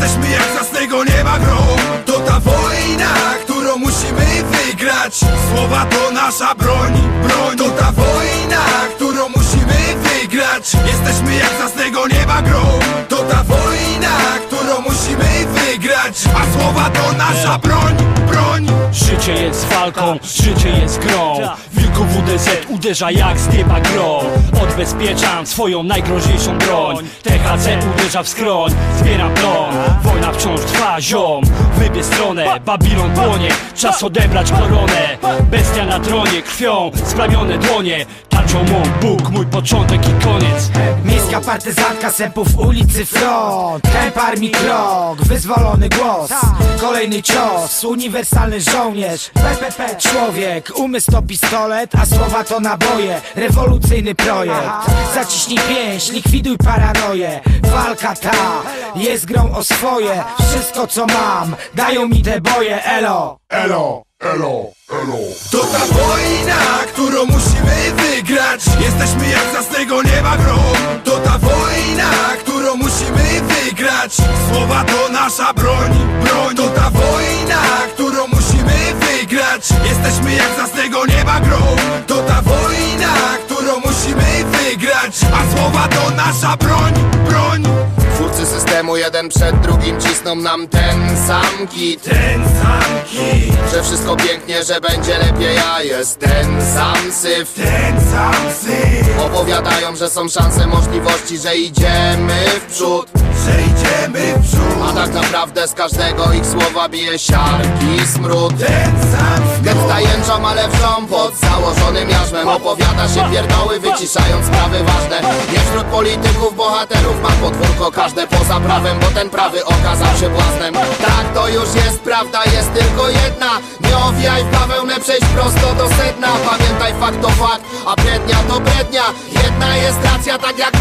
Jesteśmy jak z jasnego nieba grom To ta wojna, którą musimy wygrać. Słowa to nasza broń, broń. To ta wojna, którą musimy wygrać. Jesteśmy jak z jasnego nieba grom To ta wojna, którą musimy wygrać. A słowa to nasza broń, broń. Życie jest walką, życie jest grą. Wilku WDZ uderza jak z nieba gro. Odbezpieczam swoją najgroźniejszą broń THC uderza w skroń, zbieram plon Wojna wciąż trwa, ziom. Wybie stronę, Babilon płonie. Czas odebrać koronę. Bestia na tronie, krwią splamione dłonie Mą Bóg, mój początek i koniec. Miejska partyzantka sępów ulicy front. Kęp armii krok, wyzwolony głos. Kolejny cios, uniwersalny żołnierz. PPP Człowiek, umysł to pistolet, a słowa to naboje. Rewolucyjny projekt. Zaciśnij pięść, likwiduj paranoję. Walka ta jest grą o swoje. Wszystko co mam, dają mi te boje. Elo! Elo, elo, elo. To ta wojna, Jesteśmy jak z jasnego nieba grom. To ta wojna, którą musimy wygrać. Słowa to nasza broń, broń. To ta wojna, którą musimy wygrać. Jesteśmy jak z jasnego nieba grom. To ta wojna, którą musimy wygrać. A słowa to nasza broń, broń. Twórcy systemu jeden przed drugim cisną nam ten sam kit. Ten sam kit, wszystko pięknie, że będzie lepiej, a jest ten sam syf. Ten sam syf. Opowiadają, że są szanse, możliwości, że idziemy w przód. Że idziemy w przód. A tak naprawdę z każdego ich słowa bije siarki smród. Ten sam Getta jęczą, ale wrzą pod założonym jarzmem Opowiada się pierdoły, wyciszając sprawy ważne. Nie wśród polityków, bohaterów ma podwórko każde poza prawem Bo ten prawy okazał się błaznem. Tak, to już jest prawda, jest tylko jedna. Nie owijaj w bawełnę, przejść prosto do sedna. Pamiętaj fakt to fakt, a brednia to brednia. Jedna jest racja, tak jak